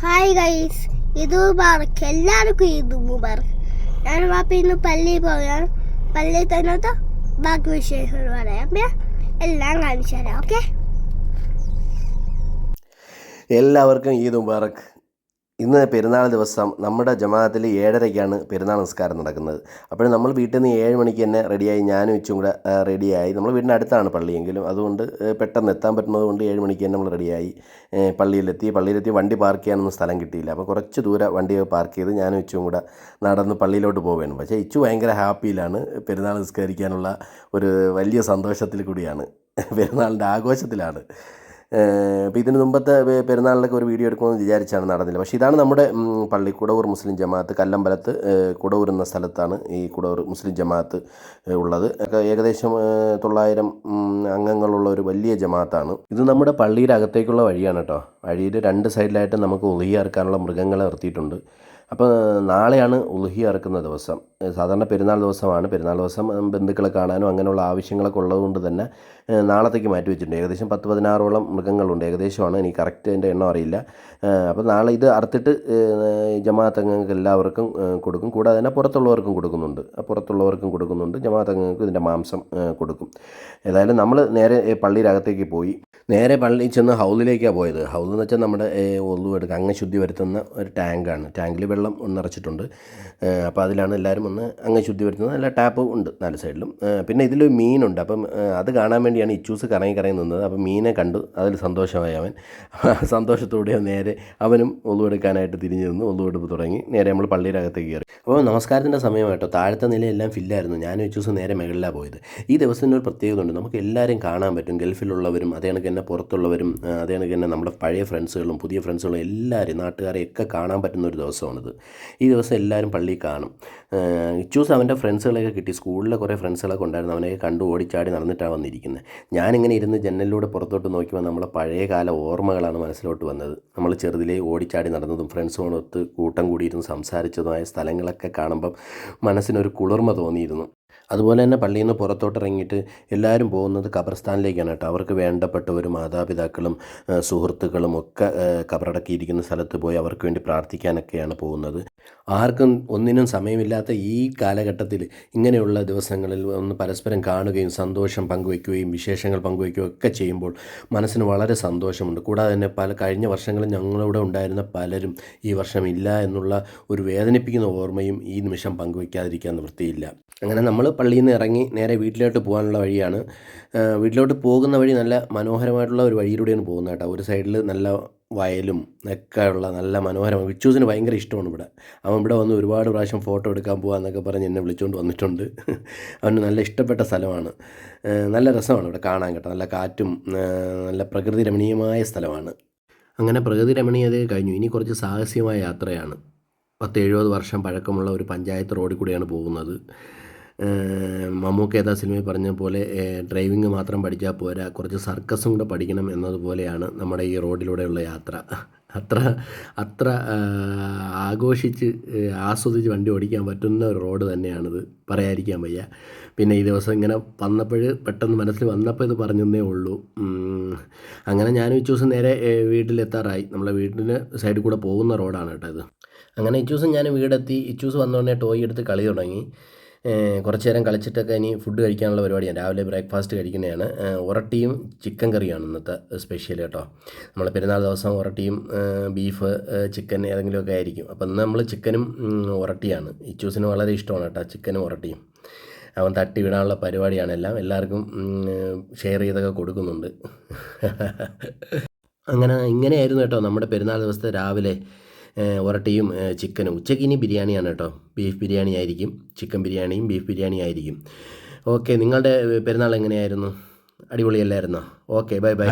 Hi guys ഇത് മുബാറക്ക് എല്ലാവർക്കും ഇത് മുബാറക്ക് ഞാൻ വാപ്പ ഇന്ന് പള്ളിയിൽ പോവുകയാണ്. പള്ളിയിൽ തന്നത്തെ ബാക്കി വിശേഷങ്ങൾ പറയാം. എല്ലാം കാണിച്ചു തരാം. ഓക്കെ എല്ലാവർക്കും ഈദ് മുബാറക്ക് ഇന്ന് പെരുന്നാൾ ദിവസം നമ്മുടെ ജമാഅത്തിൽ ഏഴരയ്ക്കാണ് പെരുന്നാൾ നിസ്കാരം നടക്കുന്നത്. അപ്പോൾ നമ്മൾ വീട്ടിൽ നിന്ന് ഏഴ് മണിക്ക് തന്നെ റെഡിയായി ഞാനും ഇച്ചും കൂടെ റെഡിയായി നമ്മൾ വീടിന്റെ അടുത്താണ് പള്ളിയെങ്കിലും അതുകൊണ്ട് പെട്ടെന്ന് എത്താൻ പറ്റുന്നത് കൊണ്ട് ഏഴ് മണിക്ക് തന്നെ നമ്മൾ റെഡിയായി പള്ളിയിലെത്തി. പള്ളിയിലെത്തി വണ്ടി പാർക്ക് ചെയ്യാനൊന്നും സ്ഥലം കിട്ടിയില്ല. അപ്പോൾ കുറച്ച് ദൂരെ വണ്ടി പാർക്ക് ചെയ്ത് ഞാനും ഇച്ചും കൂടെ നടന്ന് പള്ളിയിലോട്ട് പോവുകയാണ്. പക്ഷേ ഇച്ചു ഭയങ്കര ഹാപ്പിയിലാണ് പെരുന്നാൾ നിസ്കരിക്കാനുള്ള ഒരു വലിയ സന്തോഷത്തിൽ കൂടിയാണ്. പെരുന്നാളിന്റെ ആഘോഷത്തിലാണ്. അപ്പോൾ ഇതിന് മുമ്പത്തെ പെരുന്നാളിലൊക്കെ ഒരു വീഡിയോ എടുക്കുമെന്ന് വിചാരിച്ചാണ് നടന്നില്ല. പക്ഷേ ഇതാണ് നമ്മുടെ പള്ളി കുടവൂർ മുസ്ലിം ജമാഅത്ത് കല്ലമ്പലത്ത് കുടവൂർ എന്ന സ്ഥലത്താണ് ഈ കുടവൂർ മുസ്ലിം ജമാഅത്ത് ഉള്ളത്. ഏകദേശം തൊള്ളായിരം അംഗങ്ങളുള്ള ഒരു വലിയ ജമാഅത്താണ്. ഇത് നമ്മുടെ പള്ളിയുടെ അകത്തേക്കുള്ള വഴിയാണ് കേട്ടോ. വഴിയിൽ രണ്ട് സൈഡിലായിട്ട് നമുക്ക് ഉളുഹി മൃഗങ്ങളെ നിർത്തിയിട്ടുണ്ട്. അപ്പോൾ നാളെയാണ് ഉളുഹി ഇറക്കുന്ന ദിവസം. സാധാരണ പെരുന്നാൾ ദിവസമാണ്. പെരുന്നാൾ ദിവസം ബന്ധുക്കളെ കാണാനും അങ്ങനെയുള്ള ആവശ്യങ്ങളൊക്കെ ഉള്ളതുകൊണ്ട് തന്നെ നാളത്തേക്ക് മാറ്റി വെച്ചിട്ടുണ്ട്. ഏകദേശം പത്ത് പതിനാറോളം മൃഗങ്ങളുണ്ട്. ഏകദേശമാണ്. എനിക്ക് കറക്റ്റ് എന്റെ എണ്ണം അറിയില്ല. അപ്പോൾ നാളെ ഇത് അറുത്തിട്ട് ജമാഅത്ത് എല്ലാവർക്കും കൊടുക്കും. കൂടാതെ തന്നെ പുറത്തുള്ളവർക്കും കൊടുക്കുന്നുണ്ട്. പുറത്തുള്ളവർക്കും കൊടുക്കുന്നുണ്ട്. ജമാഅത്ത് ഇതിന്റെ മാംസം കൊടുക്കും. ഏതായാലും നമ്മൾ നേരെ പള്ളിയിലകത്തേക്ക് പോയി. നേരെ പള്ളിയിൽ ചെന്ന് ഹൗദിലേക്കാണ് പോയത്. ഹൗദ് എന്ന് വെച്ചാൽ നമ്മുടെ ഒന്നു എടുക്കുക. അങ്ങ് ശുദ്ധി വരുത്തുന്ന ഒരു ടാങ്കാണ്. ടാങ്കിൽ വെള്ളം നിറച്ചിട്ടുണ്ട്. അപ്പോൾ അതിലാണ് എല്ലാവരും ഒന്ന് അങ്ങ് ശുദ്ധി വരുത്തുന്നത്. നല്ല ടാപ്പ് ഉണ്ട് നാല് സൈഡിലും. പിന്നെ ഇതിൽ മീനുണ്ട്. അപ്പം അത് കാണാൻ വേണ്ടിയാണ് ഇച്ചൂസ് കറങ്ങി കറങ്ങി നിന്നത്. അപ്പം മീനെ കണ്ടു. അതിൽ സന്തോഷമായി അവൻ. സന്തോഷത്തോടെ നേരെ അവനും ഒന്നുവെടുക്കാനായിട്ട് തിരിഞ്ഞു നിന്ന് ഒന്നുവെടുപ്പ് തുടങ്ങി. നേരെ നമ്മൾ പള്ളിയുടെ അകത്തേക്ക് കയറി. അപ്പോൾ നമസ്കാരത്തിന്റെ സമയമായിട്ടോ താഴത്തെ നിലയെല്ലാം ഫില്ലായിരുന്നു. ഞാനും ഇച്ചൂസ് നേരെ മുകളിലാണ് പോയത്. ഈ ദിവസത്തിന് ഒരു പ്രത്യേകത ഉണ്ട്. നമുക്ക് എല്ലാവരും കാണാൻ പറ്റും. ഗൾഫിലുള്ളവരും അതേ കണക്ക് തന്നെ പുറത്തുള്ളവരും അതേ കണക്ക് തന്നെ നമ്മുടെ പഴയ ഫ്രണ്ട്സുകളും പുതിയ ഫ്രണ്ട്സുകളും എല്ലാവരും നാട്ടുകാരെയൊക്കെ കാണാൻ പറ്റുന്ന ഒരു ദിവസമാണിത്. ഈ ദിവസം എല്ലാവരും പള്ളിയിൽ കാണും. ഇച്ചൂസ് അവന്റെ ഫ്രണ്ട്സുകളെയൊക്കെ കിട്ടി. സ്കൂളിലെ കുറേ ഫ്രണ്ട്സുകളൊക്കെ ഉണ്ടായിരുന്നു. അവനെയൊക്കെ കണ്ടു ഓടിച്ചാടി നടന്നിട്ടാണ് വന്നിരിക്കുന്നത് ഞാനിങ്ങനെ ഇരുന്ന് ജനലിലൂടെ പുറത്തോട്ട് നോക്കിയപ്പോൾ നമ്മളെ പഴയകാല ഓർമ്മകളാണ് മനസ്സിലോട്ട് വന്നത്. നമ്മൾ ചെറുതിലേ ഓടിച്ചാടി നടന്നതും ഫ്രണ്ട്സുകളൊത്ത് കൂട്ടം കൂടിയിരുന്ന് സംസാരിച്ചതുമായ സ്ഥലങ്ങളൊക്കെ കാണുമ്പം മനസ്സിനൊരു കുളിർമ തോന്നിയിരുന്നു. അതുപോലെ തന്നെ പള്ളിയിൽ നിന്ന് പുറത്തോട്ട് ഇറങ്ങിയിട്ട് എല്ലാവരും പോകുന്നത് ഖബർസ്ഥാനിലേക്കാണ് കേട്ടോ. അവർക്ക് വേണ്ടപ്പെട്ടവരും മാതാപിതാക്കളും സുഹൃത്തുക്കളും ഒക്കെ കബറടക്കിയിരിക്കുന്ന സ്ഥലത്ത് പോയി അവർക്ക് വേണ്ടി പ്രാർത്ഥിക്കാനൊക്കെയാണ് പോകുന്നത്. ആർക്കും ഒന്നിനും സമയമില്ലാത്ത ഈ കാലഘട്ടത്തിൽ ഇങ്ങനെയുള്ള ദിവസങ്ങളിൽ ഒന്ന് പരസ്പരം കാണുകയും സന്തോഷം പങ്കുവയ്ക്കുകയും വിശേഷങ്ങൾ പങ്കുവയ്ക്കുകയും ഒക്കെ ചെയ്യുമ്പോൾ മനസ്സിന് വളരെ സന്തോഷമുണ്ട്. കൂടാതെ തന്നെ പല കഴിഞ്ഞ വർഷങ്ങളിൽ ഞങ്ങളിവിടെ ഉണ്ടായിരുന്ന പലരും ഈ വർഷം ഇല്ല എന്നുള്ള ഒരു വേദനിപ്പിക്കുന്ന ഓർമ്മയും ഈ നിമിഷം പങ്കുവയ്ക്കാതിരിക്കാൻ നിവൃത്തിയില്ല. അങ്ങനെ നമ്മൾ പള്ളിയിൽ നിന്ന് ഇറങ്ങി നേരെ വീട്ടിലോട്ട് പോകാനുള്ള വഴിയാണ്. വീട്ടിലോട്ട് പോകുന്ന വഴി നല്ല മനോഹരമായിട്ടുള്ള ഒരു വഴിയിലൂടെയാണ് പോകുന്നത് കേട്ടോ. ഒരു സൈഡിൽ നല്ല വയലും ഒക്കെ ഉള്ള നല്ല മനോഹരമാണ് വിച്ചൂസിന് ഭയങ്കര ഇഷ്ടമാണ് ഇവിടെ. അവൻ ഇവിടെ വന്ന് ഒരുപാട് പ്രാവശ്യം ഫോട്ടോ എടുക്കാൻ പോകുക എന്നൊക്കെ പറഞ്ഞ് എന്നെ വിളിച്ചുകൊണ്ട് വന്നിട്ടുണ്ട്. അവന് നല്ല ഇഷ്ടപ്പെട്ട സ്ഥലമാണ്. നല്ല രസമാണ് ഇവിടെ കാണാൻ കേട്ടോ. നല്ല കാറ്റും നല്ല പ്രകൃതി രമണീയമായ സ്ഥലമാണ്. അങ്ങനെ പ്രകൃതി രമണീയത കഴിഞ്ഞു. ഇനി കുറച്ച് സാഹസികമായ യാത്രയാണ്. പത്ത് എഴുപത് വർഷം പഴക്കമുള്ള ഒരു പഞ്ചായത്ത് റോഡിൽ കൂടിയാണ് പോകുന്നത്. മമ്മൂക്ക ഏതാ സിനിമയിൽ പറഞ്ഞ പോലെ ഡ്രൈവിംഗ് മാത്രം പഠിച്ചാൽ പോരാ കുറച്ച് സർക്കസും കൂടെ പഠിക്കണം എന്നതുപോലെയാണ് നമ്മുടെ ഈ റോഡിലൂടെയുള്ള യാത്ര. അത്ര അത്ര ആഘോഷിച്ച് ആസ്വദിച്ച് വണ്ടി ഓടിക്കാൻ പറ്റുന്ന ഒരു റോഡ് തന്നെയാണിത്. പറയാതിരിക്കാൻ വയ്യ. പിന്നെ ഈ ദിവസം ഇങ്ങനെ വന്നപ്പോൾ പെട്ടെന്ന് മനസ്സിൽ വന്നപ്പോൾ ഇത് പറഞ്ഞതേ ഉള്ളൂ. അങ്ങനെ ഞാൻ ഈ ദിവസം നേരെ വീട്ടിലെത്താറായി. നമ്മളെ വീട്ടിന് സൈഡിൽ കൂടെ പോകുന്ന റോഡാണ് കേട്ടോ ഇത്. അങ്ങനെ ഇച്ചൂസം ഞാൻ വീടെത്തി. ഇച്ചൂസ് വന്നോടനെ ടോയ് എടുത്ത് കളി തുടങ്ങി. കുറച്ച് നേരം കളിച്ചിട്ടൊക്കെ ഇനി ഫുഡ് കഴിക്കാനുള്ള പരിപാടിയാണ് രാവിലെ ബ്രേക്ക്ഫാസ്റ്റ് കഴിക്കുന്നതാണ്. ഉറട്ടിയും ചിക്കൻ കറിയാണ് ഇന്നത്തെ സ്പെഷ്യൽ കേട്ടോ. നമ്മൾ പെരുന്നാൾ ദിവസം ഉറട്ടിയും ബീഫ് ചിക്കൻ ഏതെങ്കിലുമൊക്കെ ആയിരിക്കും. അപ്പം ഇന്ന് നമ്മൾ ചിക്കനും ഉറട്ടിയാണ് ഇച്ചൂസിന് വളരെ ഇഷ്ടമാണ് കേട്ടോ ചിക്കനും ഉറട്ടിയും അവൻ തട്ടി വിടാനുള്ള പരിപാടിയാണ് എല്ലാം. എല്ലാവർക്കും ഷെയർ ചെയ്തൊക്കെ കൊടുക്കുന്നുണ്ട്. അങ്ങനെ ഇങ്ങനെയായിരുന്നു കേട്ടോ നമ്മുടെ പെരുന്നാൾ ദിവസത്തെ രാവിലെ ഏഹ്, ചിക്കനും. ഉച്ചയ്ക്ക് ഇനി ബിരിയാണിയാണ് കേട്ടോ. ബീഫ് ബിരിയാണി ആയിരിക്കും. ചിക്കൻ ബിരിയാണിയും ബീഫ് ബിരിയാണി ആയിരിക്കും. ഓക്കെ നിങ്ങളുടെ പെരുന്നാൾ എങ്ങനെയായിരുന്നു? അടിപൊളിയല്ലായിരുന്നോ? Okay bye bye.